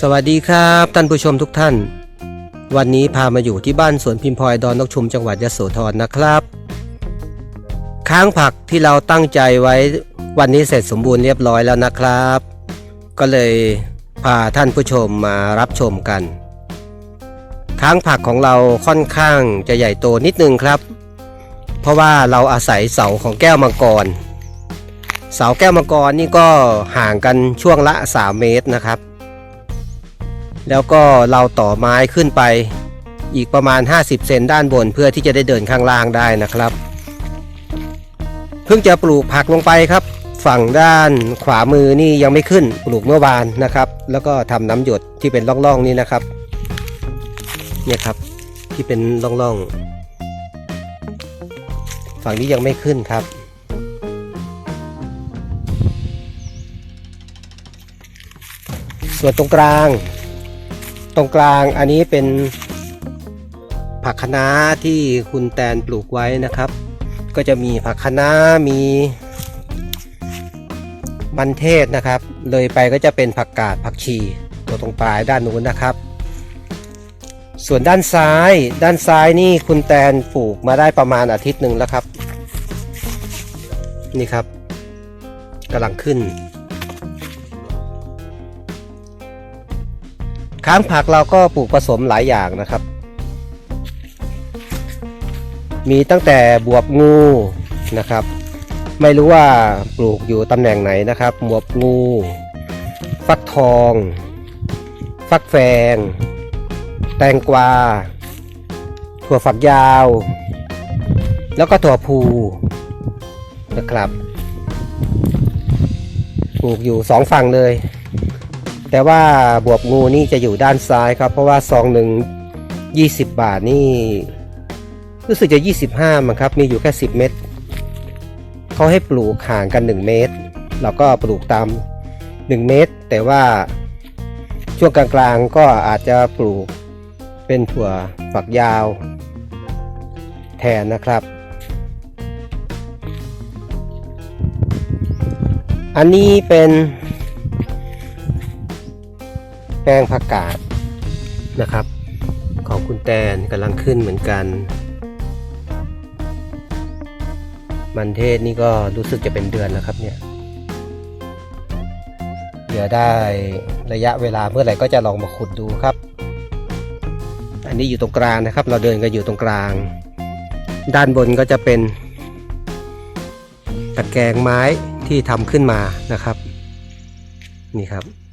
สวัสดีครับท่านผู้ชมทุกท่าน วันนี้พามาอยู่ที่บ้านสวนพิมพลอยดอนนกชุมจังหวัดยโสธรนะครับ ค้างผักที่เราตั้งใจไว้วันนี้เสร็จสมบูรณ์เรียบร้อยแล้วนะครับ ก็เลยพาท่านผู้ชมมารับชมกัน ค้างผักของเราค่อนข้างจะใหญ่โตนิดนึงครับ เพราะว่าเราอาศัยเสาของแก้วมังกร เสาแก้วมังกรนี่ก็ห่างกันช่วงละ 3 เมตรนะครับ แล้วก็เราต่อไม้ขึ้นไปอีกประมาณ 50 เซนด้านบนเพื่อที่จะได้เดินข้างล่างได้นะครับ เพิ่งจะปลูกผักลงไปครับ ฝั่งด้านขวามือนี่ยังไม่ขึ้นปลูกเมื่อวานนะครับ แล้วก็ทำน้ำหยดที่เป็นร่องๆนี่นะครับเนี่ยครับที่เป็นร่องๆ ฝั่งนี้ยังไม่ขึ้นครับส่วนตรงกลาง ตรงกลางอันนี้เป็นผักคะน้าที่คุณแตนปลูกไว้นะครับ ก็จะมีผักคะน้ามีมันเทศนะครับ เลยไปก็จะเป็นผักกาดผักชีตัวตรงปลายด้านนู้นนะครับ ส่วนด้านซ้าย ด้านซ้ายนี่คุณแตนปลูกมาได้ประมาณอาทิตย์หนึ่งแล้วครับ นี่ครับกำลังขึ้น ค้างผักเราก็ปลูกผสมหลายอย่างนะครับ มีตั้งแต่บวบงูนะครับ ไม่รู้ว่าปลูกอยู่ตำแหน่งไหนนะครับบวบงู ฟักทอง ฟักแฟง แตงกวา ถั่วฝักยาว แล้วก็ถั่วพูนะครับ ปลูกอยู่สองฝั่งเลย แต่ว่าบวบงูนี่จะอยู่ด้านซ้ายครับ เพราะว่าซองหนึ่ง20 บาทนี่ รู้สึกจะ 25มั้งครับ มีอยู่แค่ 10 เม็ดเขาให้ปลูกห่างกัน 1 เมตร เราก็ปลูกตาม 1 เมตร แต่ว่าช่วงกลางๆก็อาจจะปลูกเป็นถั่วฝักยาว แทนนะครับ อันนี้เป็น แป้งผักกาดนะครับ ของคุณแตนกำลังขึ้นเหมือนกัน มันเทศนี่ก็รู้สึกจะเป็นเดือนแล้วครับเนี่ยเดี๋ยวได้ระยะเวลาเมื่อไหร่ก็จะลองมาขุดดูครับ อันนี้อยู่ตรงกลางนะครับ เราเดินกันอยู่ตรงกลาง ด้านบนก็จะเป็นตะแกรงไม้ที่ทำขึ้นมานะครับ นี่ครับ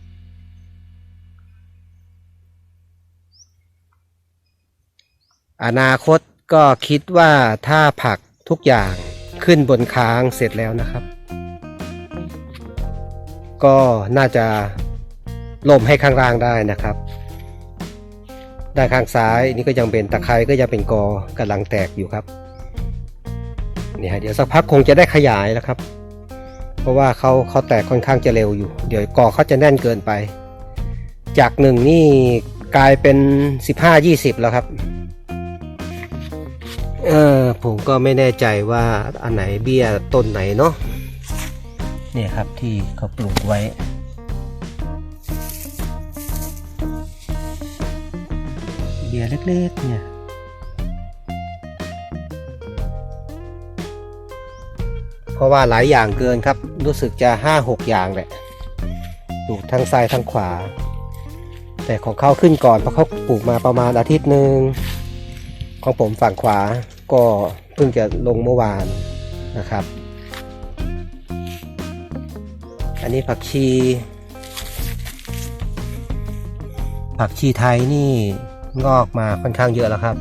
อนาคตก็คิดว่าถ้าผักทุกอย่างขึ้นบนค้างเสร็จแล้วนะครับ ก็น่าจะลมให้ข้างล่างได้นะครับ ด้านข้างซ้ายนี่ก็ยังเป็นตะไคร้ก็ยังเป็นกอกำลังแตกอยู่ครับนี่ฮะเดี๋ยวสักพักคงจะได้ขยายแล้วครับ เพราะว่าเขาเขาแตกค่อนข้างจะเร็วอยู่ เดี๋ยวกอเขาจะแน่นเกินไป จากหนึ่งนี่กลายเป็น 15-20 แล้วครับ เออผมก็ไม่แน่ใจว่าอันไหนเบี้ยต้นไหนเนาะเนี่ยครับที่เขาปลูกไว้ เบี้ยเล็กๆเนี่ยเพราะว่าหลายอย่างเกินครับ รู้สึกจะห้าหกอย่างแหละปลูกทั้งซ้ายทั้งขวา แต่ของเขาขึ้นก่อนเพราะเขาปลูกมาประมาณอาทิตย์หนึ่ง ของผมฝั่งขวาก็เพิ่งจะลงเมื่อวานนะครับ อันนี้ผักชี ผักชีไทยนี่งอกมาค่อนข้างเยอะแล้วครับ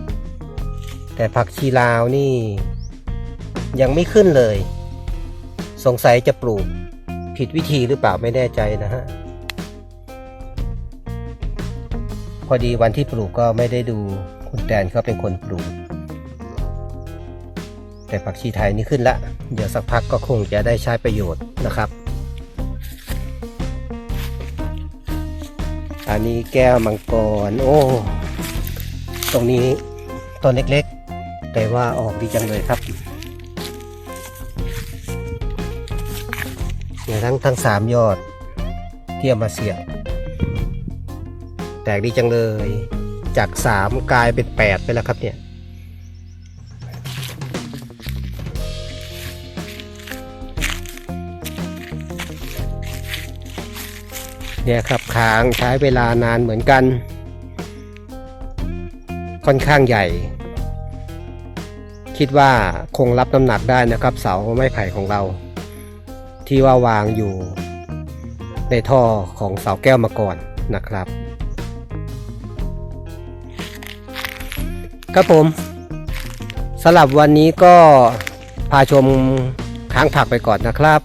แต่ผักชีลาวนี่ยังไม่ขึ้นเลย สงสัยจะปลูกผิดวิธีหรือเปล่าไม่แน่ใจนะฮะ พอดีวันที่ปลูกก็ไม่ได้ดู คุณแตนเขาเป็นคนปลูกแต่ผักชีไทยนี่ขึ้นละ เดี๋ยวสักพักก็คงจะได้ใช้ประโยชน์นะครับ อันนี้แก้วมังกร โอ้ ตรงนี้ต้นเล็กๆ แต่ว่าออกดีจังเลยครับเนี่ยทั้งทั้งสามยอดที่เอามาเสียบตกดีจังเลย จากสามกลายเป็นแปดไปแล้วครับเนี่ยเนี่ยครับค้างใช้เวลานานเหมือนกัน ค่อนข้างใหญ่ คิดว่าคงรับน้ำหนักได้นะครับ เสาไม้ไผ่ของเรา ที่ว่าวางอยู่ในท่อของเสาแก้วมาก่อนนะครับ ครับผมสำหรับวันนี้ก็พาชมค้างผักไปก่อนนะครับ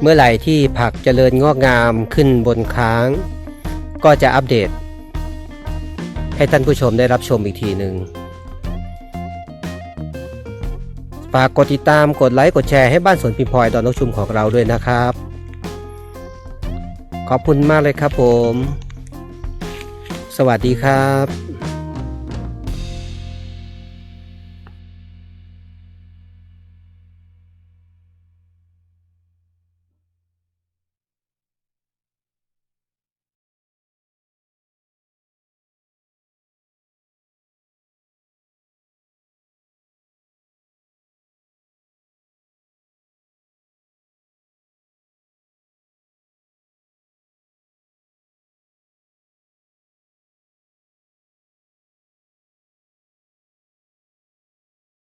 เมื่อไหร่ที่ผักเจริญงอกงามขึ้นบนค้าง ก็จะอัปเดต ให้ท่านผู้ชมได้รับชมอีกทีหนึ่งฝากกดติดตามกดไลค์กดแชร์ให้บ้านสวนพิมพลอยดอนนกชุมของเราด้วยนะครับ ขอบคุณมากเลยครับผม สวัสดีครับ